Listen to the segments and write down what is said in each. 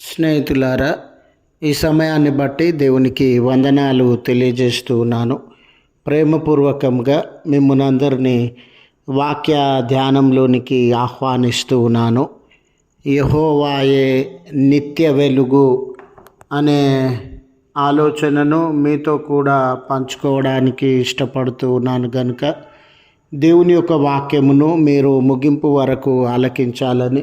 స్నేహితులారా ఈ సమయాన్ని బట్టి దేవునికి వందనాలు తెలియజేస్తూ ఉన్నాను ప్రేమపూర్వకంగా మిమ్మల్ని అందరినీ వాక్య ధ్యానంలోనికి ఆహ్వానిస్తూ ఉన్నాను యహోవాయే నిత్య వెలుగు అనే ఆలోచనను మీతో కూడా పంచుకోవడానికి ఇష్టపడుతూ ఉన్నాను కనుక దేవుని యొక్క వాక్యమును మీరు ముగింపు వరకు ఆలకించాలని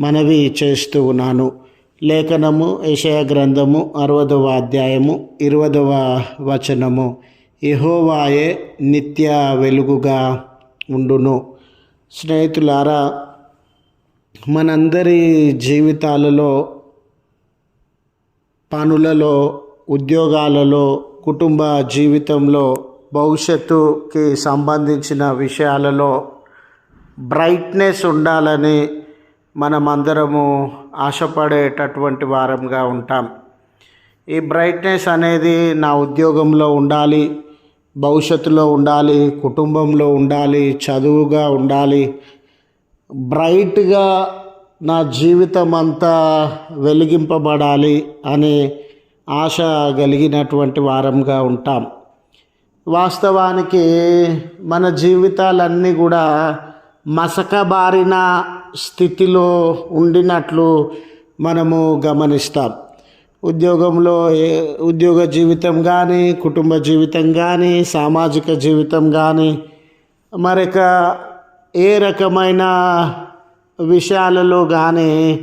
మనవి చేస్తూ ఉన్నాను. లేఖనము యషయ గ్రంథము అరవదవ అధ్యాయము ఇరవదవ వచనము. యహోవాయే నిత్య వెలుగుగా ఉండును. స్నేహితులారా మనందరి జీవితాలలో పనులలో ఉద్యోగాలలో కుటుంబ జీవితంలో భవిష్యత్తుకి సంబంధించిన విషయాలలో బ్రైట్నెస్ ఉండాలని మనమందరము ఆశపడేటటువంటి వారంగా ఉంటాం. ఈ బ్రైట్నెస్ అనేది నా ఉద్యోగంలో ఉండాలి భవిష్యత్తులో ఉండాలి కుటుంబంలో ఉండాలి చదువుగా ఉండాలి. బ్రైట్గా నా జీవితం అంతా వెలిగింపబడాలి అనే ఆశ కలిగినటువంటి వారంగా ఉంటాం. వాస్తవానికి మన జీవితాలన్నీ కూడా మసకబారిన స్థితిలో ఉండినట్లు మనము గమనిస్తాం. ఉద్యోగంలో ఏ ఉద్యోగ జీవితం కానీ కుటుంబ జీవితం కానీ సామాజిక జీవితం కానీ మరొక ఏ రకమైన విషయాలలో కానీ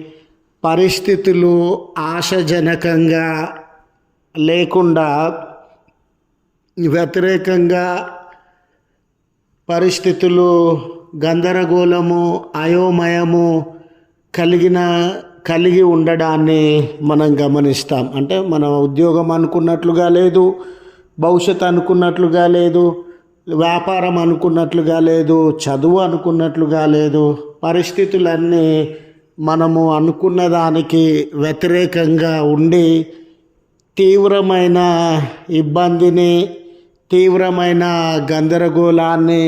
పరిస్థితులు ఆశాజనకంగా లేకుండా వ్యతిరేకంగా పరిస్థితులు గందరగోళము అయోమయము కలిగిన కలిగి ఉండడాన్ని మనం గమనిస్తాం. అంటే మన ఉద్యోగం అనుకున్నట్లుగా లేదు భవిష్యత్ అనుకున్నట్లుగా లేదు వ్యాపారం అనుకున్నట్లుగా లేదు చదువు అనుకున్నట్లుగా లేదు పరిస్థితులన్నీ మనము అనుకున్న దానికి వ్యతిరేకంగా ఉండి తీవ్రమైన ఇబ్బందిని తీవ్రమైన గందరగోళాన్ని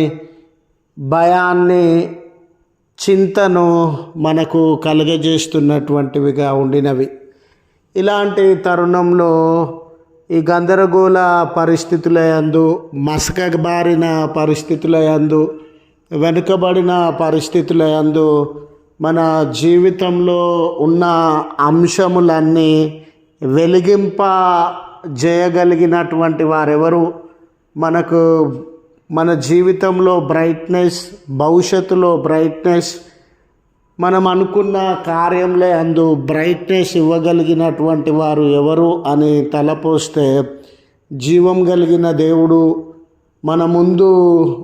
భయాన్ని చింతను మనకు కలుగజేస్తున్నటువంటివిగా ఉండినవి. ఇలాంటి తరుణంలో ఈ గందరగోళ పరిస్థితుల యందు మసకబారిన పరిస్థితుల యందు వెనుకబడిన పరిస్థితుల యందు మన జీవితంలో ఉన్న అంశములన్నీ వెలిగింప చేయగలిగినటువంటి వారెవరు? మనకు మన జీవితంలో బ్రైట్నెస్ భవిష్యత్తులో బ్రైట్నెస్ మనం అనుకున్న కార్యంలో అందు బ్రైట్నెస్ ఇవ్వగలిగినటువంటి వారు ఎవరు అని తలపోస్తే జీవం కలిగిన దేవుడు మన ముందు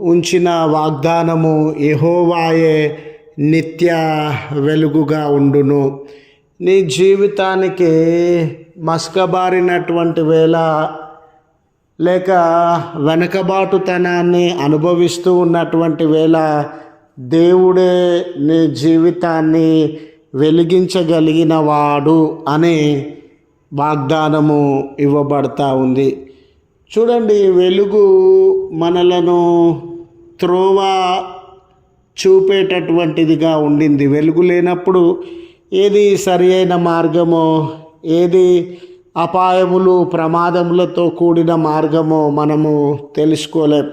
ఉంచిన వాగ్దానము ఎహోవాయే నిత్య వెలుగుగా ఉండును. నీ జీవితానికి మస్కబారినటువంటి వేళ లేక వెనకబాటుతనాన్ని అనుభవిస్తూ ఉన్నటువంటి వేళ దేవుడే నీ జీవితాన్ని వెలిగించగలిగినవాడు అనే వాగ్దానము ఇవ్వబడతా ఉంది. చూడండి వెలుగు మనలను త్రోవ చూపేటటువంటిదిగా ఉండింది. వెలుగు లేనప్పుడు ఏది సరి అయిన మార్గమో ఏది అపాయములు ప్రమాదములతో కూడిన మార్గము మనము తెలుసుకోలేం.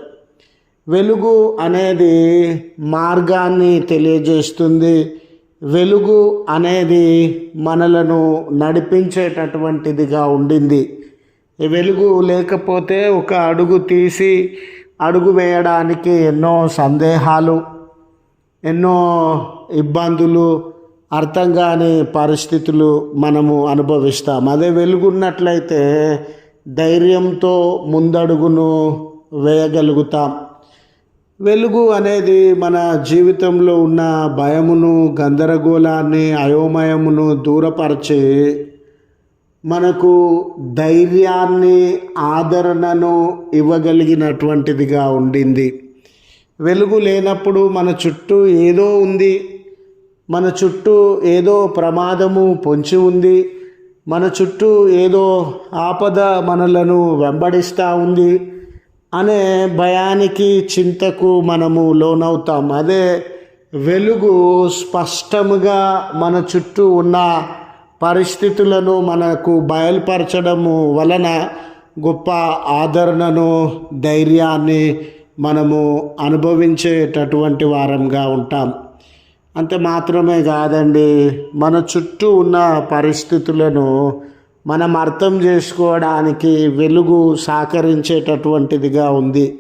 వెలుగు అనేది మార్గాన్ని తెలియజేస్తుంది. వెలుగు అనేది మనలను నడిపించేటటువంటిదిగా ఉండింది. వెలుగు లేకపోతే ఒక అడుగు తీసి అడుగు వేయడానికి ఎన్నో సందేహాలు ఎన్నో ఇబ్బందులు అర్థం కాని పరిస్థితులు మనము అనుభవిస్తాం. అదే వెలుగున్నట్లయితే ధైర్యంతో ముందడుగును వేయగలుగుతాం. వెలుగు అనేది మన జీవితంలో ఉన్న భయమును గందరగోళాన్ని అయోమయమును దూరపరిచి మనకు ధైర్యాన్ని ఆదరణను ఇవ్వగలిగినటువంటిదిగా ఉండింది. వెలుగు లేనప్పుడు మన చుట్టూ ఏదో ఉంది. మన చుట్టూ ఏదో ప్రమాదము పొంచి ఉంది మన చుట్టూ ఏదో ఆపద మనలను వెంబడిస్తూ ఉంది అనే భయానికి చింతకు మనము లోనవుతాం. అదే వెలుగు స్పష్టముగా మన చుట్టూ ఉన్న పరిస్థితులను మనకు బయలుపరచడము వలన గొప్ప ఆదరణను ధైర్యాన్ని మనము అనుభవించేటటువంటి వారంగా ఉంటాం. అంతే మాత్రమే కాదండి. మన చుట్టూ ఉన్న పరిస్థితులను మనం అర్థం చేసుకోవడానికి వెలుగు సహకరించేటటువంటిదిగా ఉంది.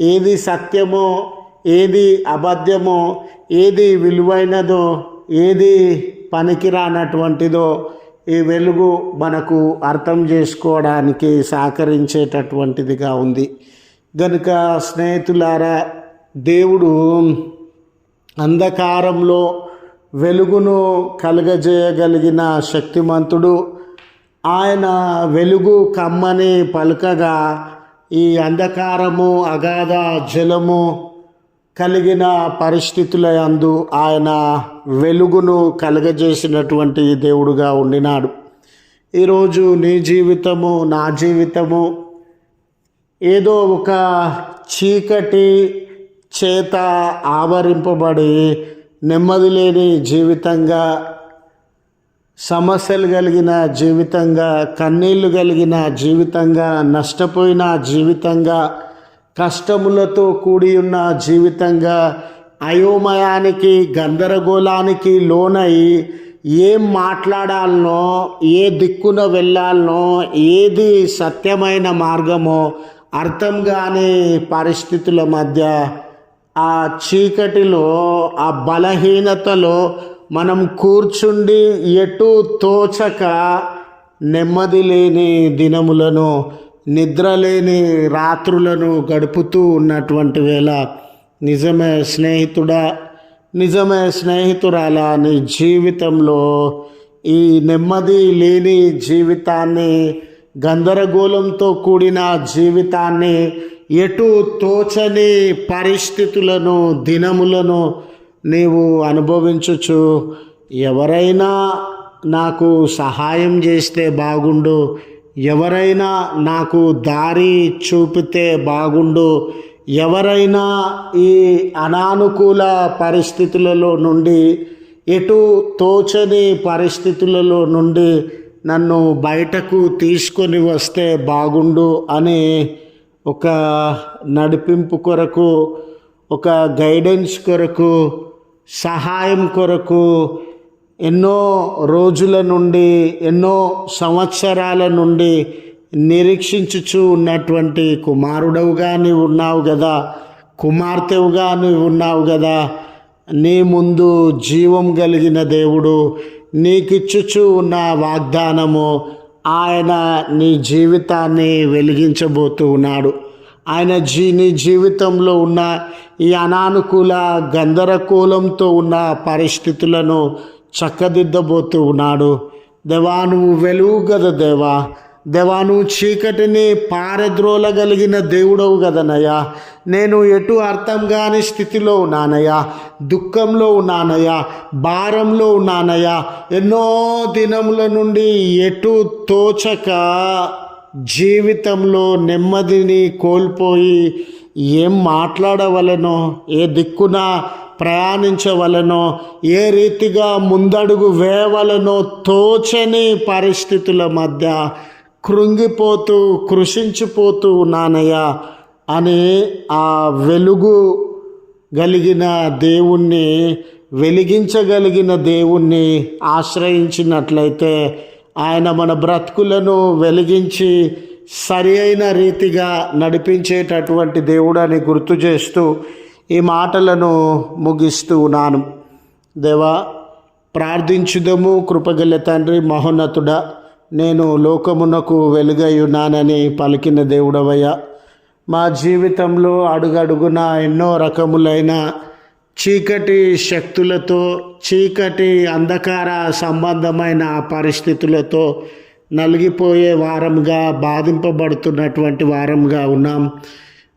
ఏది సత్యమో ఏది అబద్ధమో ఏది విలువైనదో ఏది పనికిరానటువంటిదో ఈ వెలుగు మనకు అర్థం చేసుకోవడానికి సహకరించేటటువంటిదిగా ఉంది. గనుక స్నేహితులారా దేవుడు అంధకారంలో వెలుగును కలుగజేయగలిగిన శక్తిమంతుడు. ఆయన వెలుగు కమ్మని పలుకగా ఈ అంధకారము అగాధ జలము కలిగిన పరిస్థితుల యందు ఆయన వెలుగును కలుగజేసినటువంటి దేవుడుగా ఉండినాడు. ఈరోజు నీ జీవితము నా జీవితము ఏదో ఒక చీకటి చేత ఆవరింపబడి నెమ్మది లేని జీవితంగా సమస్యలు కలిగిన జీవితంగా కన్నీళ్ళు కలిగిన జీవితంగా నష్టపోయిన జీవితంగా కష్టములతో కూడి ఉన్న జీవితంగా అయోమయానికి గందరగోళానికి లోనై ఏం మాట్లాడాలనో ఏ దిక్కున వెళ్ళాలనో ఏది సత్యమైన మార్గమో అర్థం కాని పరిస్థితుల మధ్య ఆ చీకటిలో ఆ బలహీనతలో మనం కూర్చుండి ఎటు తోచక నెమ్మది లేని దినములను నిద్ర లేని రాత్రులను గడుపుతూ ఉన్నటువంటి వేళ నిజమే స్నేహితుడా నిజమే స్నేహితురాలా నీ జీవితంలో. ఈ నెమ్మది లేని జీవితాన్ని గందరగోళంతో కూడిన జీవితాన్ని ఎటు తోచని పరిస్థితులను దినములను నీవు అనుభవించచ్చు ఎవరైనా నాకు సహాయం చేస్తే బాగుండు. ఎవరైనా నాకు దారి చూపితే బాగుండు. ఎవరైనా ఈ అనానుకూల పరిస్థితులలో నుండి ఎటు తోచని పరిస్థితులలో నుండి నన్ను బయటకు తీసుకొని వస్తే బాగుండు అని ఒక నడిపింపు కొరకు ఒక గైడెన్స్ కొరకు సహాయం కొరకు ఎన్నో రోజుల నుండి ఎన్నో సంవత్సరాల నుండి నిరీక్షించుచు ఉన్నటువంటి కుమారుడవుగా నీవు ఉన్నావు కదా కుమార్తెవుగా నీవు ఉన్నావు కదా నీ ముందు జీవం కలిగిన దేవుడు నీకిచ్చుచు ఉన్న వాగ్దానము ఆయన నీ జీవితాన్ని వెలిగించబోతూ ఉన్నాడు. ఆయన జీ నీ జీవితంలో ఉన్న ఈ అనానుకూల గందరగోళంతో ఉన్న పరిస్థితులను చక్కదిద్దబోతూ ఉన్నాడు. దేవా నువ్వు వెలుగు కదా దేవా. దేవా నువ్వు చీకటిని పారద్రోలగలిగిన దేవుడవు కదనయ్యా నేను ఎటు అర్థం కాని స్థితిలో ఉన్నానయ్యా. దుఃఖంలో ఉన్నానయ్యా. భారంలో ఉన్నానయ్యా. ఎన్నో దినముల నుండి ఎటు తోచక జీవితంలో నెమ్మదిని కోల్పోయి ఏం మాట్లాడవలనో ఏ దిక్కున ప్రయాణించవలనో ఏ రీతిగా ముందడుగు వేయవలనో తోచని పరిస్థితుల మధ్య కృంగిపోతూ కృషించిపోతూ ఉన్నానయ్యా అని ఆ వెలుగు కలిగిన దేవుణ్ణి వెలిగించగలిగిన దేవుణ్ణి ఆశ్రయించినట్లయితే ఆయన మన బ్రతుకులను వెలిగించి సరి అయిన రీతిగా నడిపించేటటువంటి దేవుడని గుర్తు చేస్తూ ఈ మాటలను ముగిస్తూ ఉన్నాను. దేవా ప్రార్థించుదము కృపగల తండ్రి మహోన్నతుడా. నేను లోకమునకు వెలుగయున్నానని పలికిన దేవుడవయ్యా. మా జీవితంలో అడుగడుగున ఎన్నో రకములైన చీకటి శక్తులతో చీకటి అంధకార సంబంధమైన పరిస్థితులతో నలిగిపోయే వారంగా బాధింపబడుతున్నటువంటి వారంగా ఉన్నాం.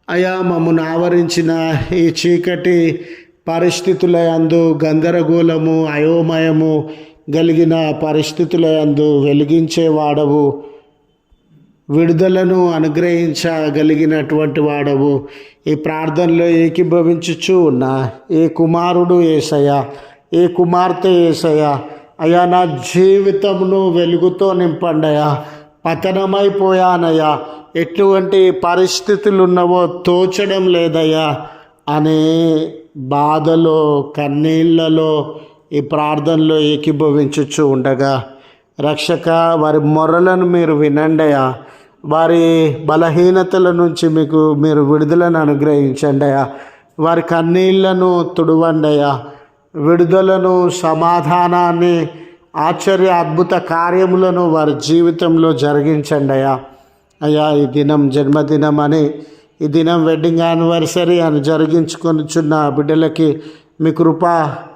అయా మమ్మను ఆవరించిన ఈ చీకటి పరిస్థితుల అందు గందరగోళము అయోమయము కలిగిన పరిస్థితుల యందు వెలిగించే వాడవు. విడుదలను అనుగ్రహించగలిగినటువంటి వాడవు. ఈ ప్రార్థనలో ఏకీభవించుచు ఉన్న ఏ కుమారుడు ఏసయ్య ఏ కుమార్తె ఏసయ్య అయ్యా నా జీవితమును వెలుగుతో నింపండయా పతనమైపోయానయ్యా ఎటువంటి పరిస్థితులు ఉన్నవో తోచడం లేదయ్యా. అనే బాధలో కన్నీళ్ళలో ఈ ప్రార్థనలో ఏకీభవించుచు ఉండగా రక్షక వారి మొర్రలను మీరు వినండియా. వారి బలహీనతల నుంచి మీకు మీరు విడుదలను అనుగ్రహించండి అయ్యా వారి కన్నీళ్ళను తుడవండియా. విడుదలను సమాధానాన్ని ఆశ్చర్య అద్భుత కార్యములను వారి జీవితంలో జరిగించండి అయ్యా అయ్యా ఈ దినం జన్మదినం అని ఈ దినం వెడ్డింగ్ యానివర్సరీ అని జరిగించుకొనిచున్న బిడ్డలకి మీ కృప